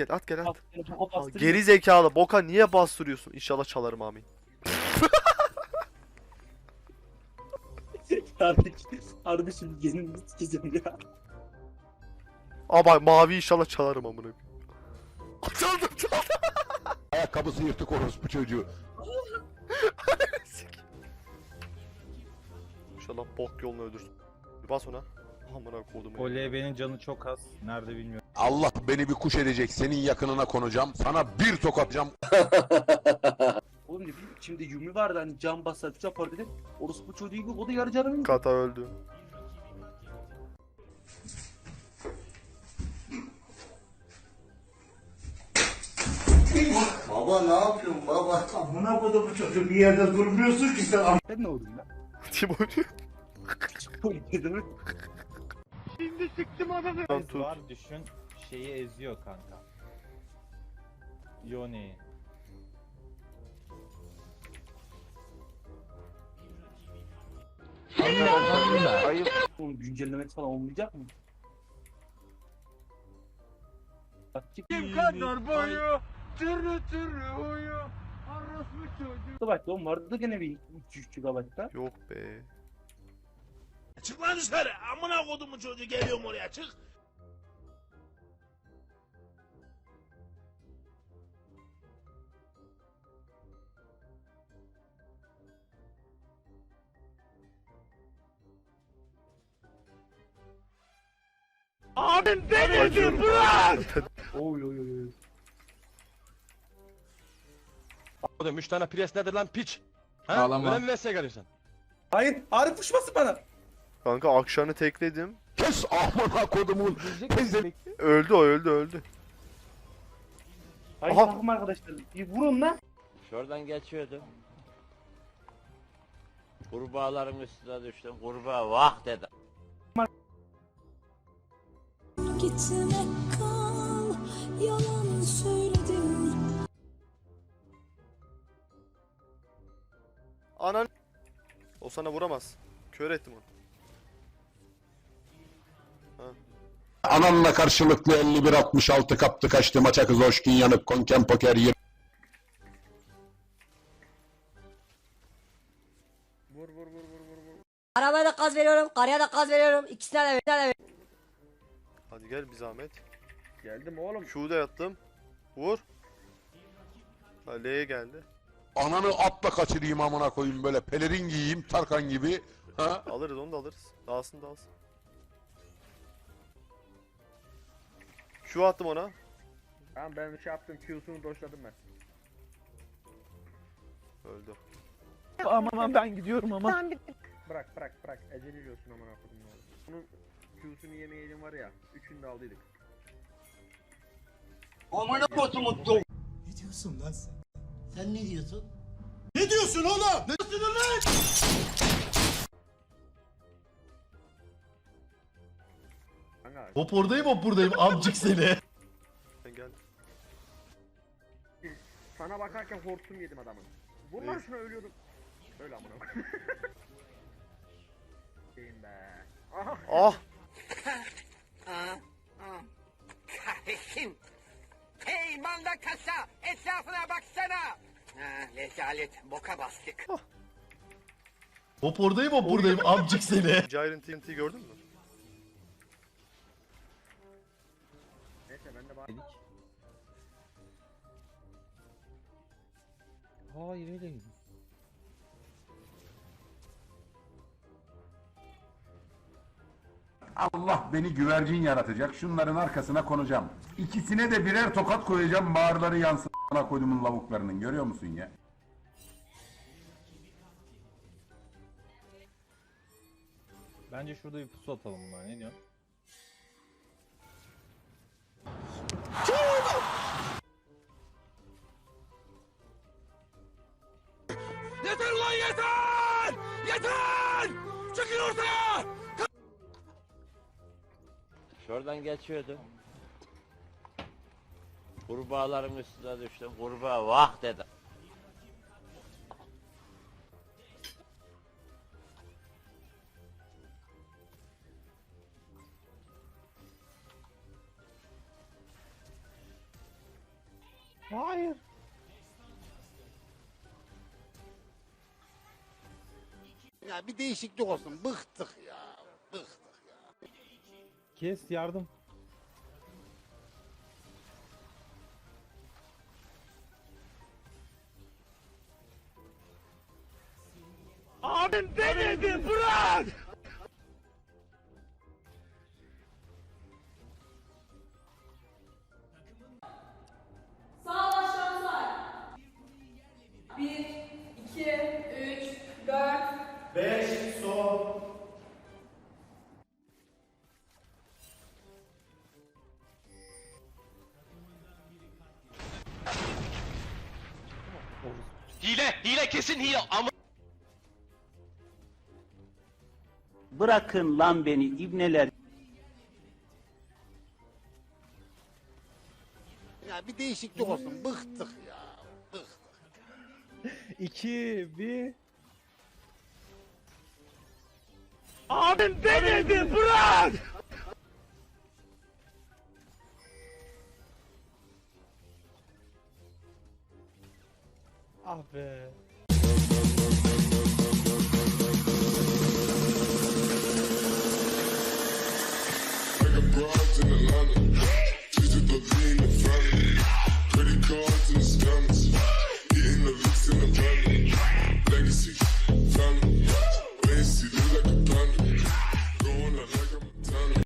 at gel at gel at. Al. Geri zekalı boka niye bastırıyorsun? İnşallah çalarım amin. Kardeşim, kardeşim gelin sikeceğim ya. Aa bak mavi inşallah çalarım amına. koyayım. Çaldım çaldım. Ayakkabısı yırtık orospu çocuğu. İnşallah bok yolunu öldürsün. Bir bas ona. Amına kodum. O LB'nin canı çok az. Nerede bilmiyorum. Allah beni bir kuş edecek. Senin yakınına konacağım. Sana bir tokatacağım. Oğlum ne bileyim şimdi Yumi vardı hani can basar bir yapar dedim. Orospu çocuğu gibi o da yarı canım. Kata öldü. Baba ne yapıyorsun baba? Amına kodumu çocuğu bir yerde durmuyorsun ki sen Ben ne oldum lan? Timur. Ne demek? Lan Ez tut. var düşün şeyi eziyor kanka. Yoni. Oğlum güncellemek falan olmayacak mı? Kim kadar boyu türlü türlü huyu Orospu çocuğu. Bak oğlum vardı gene bir 3 GB'da. Yok be. Çık lan dışarı. Amına kodumun çocuğu geliyorum oraya çık. Acıyorum. Oy oy oy oy. Oğlum 3 tane pres nedir lan piç? Ha? Ağlama. Öyle mi vesile geliyorsun? Hayır Arif uçmasın bana. Kanka akşamı tekledim. Kes amına kodumun. Öldü o öldü öldü. Hayır Aha. takım arkadaşlar. Bir vurun lan. Şuradan geçiyordum. Kurbağaların üstüne düştüm. Kurbağa vah dedi. Gitme kal, yalan söyledim. Anan. O sana vuramaz. Kör ettim onu. Ananla karşılıklı 51-66 kaptı kaçtı maça kız hoşkin yanık konken poker yer. Arabaya da gaz veriyorum, karıya da gaz veriyorum. İkisine de, ikisine de Hadi gel bir zahmet. Geldim oğlum. Q'da yattım. Vur. Ha, L'ye geldi. Ananı atla kaçırayım amına koyayım böyle pelerin giyeyim Tarkan gibi. Ha? Alırız onu da alırız. Dağılsın dağılsın. Q attım ona. Tamam ben şey yaptım Q'sunu doşladım ben. Öldü. Aman ben gidiyorum ama. Bırak bırak bırak. Eceli yiyorsun amına. Bunun Q'sunu yemeyelim var ya. Üçünü de aldıydık. Amına kodumun do. Ne diyorsun lan sen? Sen ne diyorsun? Ne diyorsun oğlum? Ne diyorsun lan? Kanka Hop oradayım hop buradayım amcık seni. Ben geldim. sana bakarken hortum yedim adamın. Vur lan şuna ölüyordum. Öyle amına. Şeyim be. Aha. Ah! Kasa etrafına baksana. Ha, rezalet boka bastık. Hop oradayım hop buradayım amcık seni. Giant TNT gördün mü? Neyse ben de bak. Hayır öyle değil. Allah beni güvercin yaratacak. Şunların arkasına konacağım. İkisine de birer tokat koyacağım. Bağırları yansın. Bana koydumun lavuklarının. Görüyor musun ya? Bence şurada bir pusu atalım bunlar. Ne diyorsun? Şuradan geçiyordum. Kurbağaların üstüne düştüm. Kurbağa vah dedi. Hayır. Ya bir değişiklik olsun. Bıktık ya. Kes yardım. Abim denedi bırak. Sağ say. 1, 2, 3, 4. Hile, hile kesin hile. Ama Bırakın lan beni ibneler. Ya bir değişiklik olsun. Bıktık ya. Bıktık. 2 1 Abim denedi bırak. Ah be.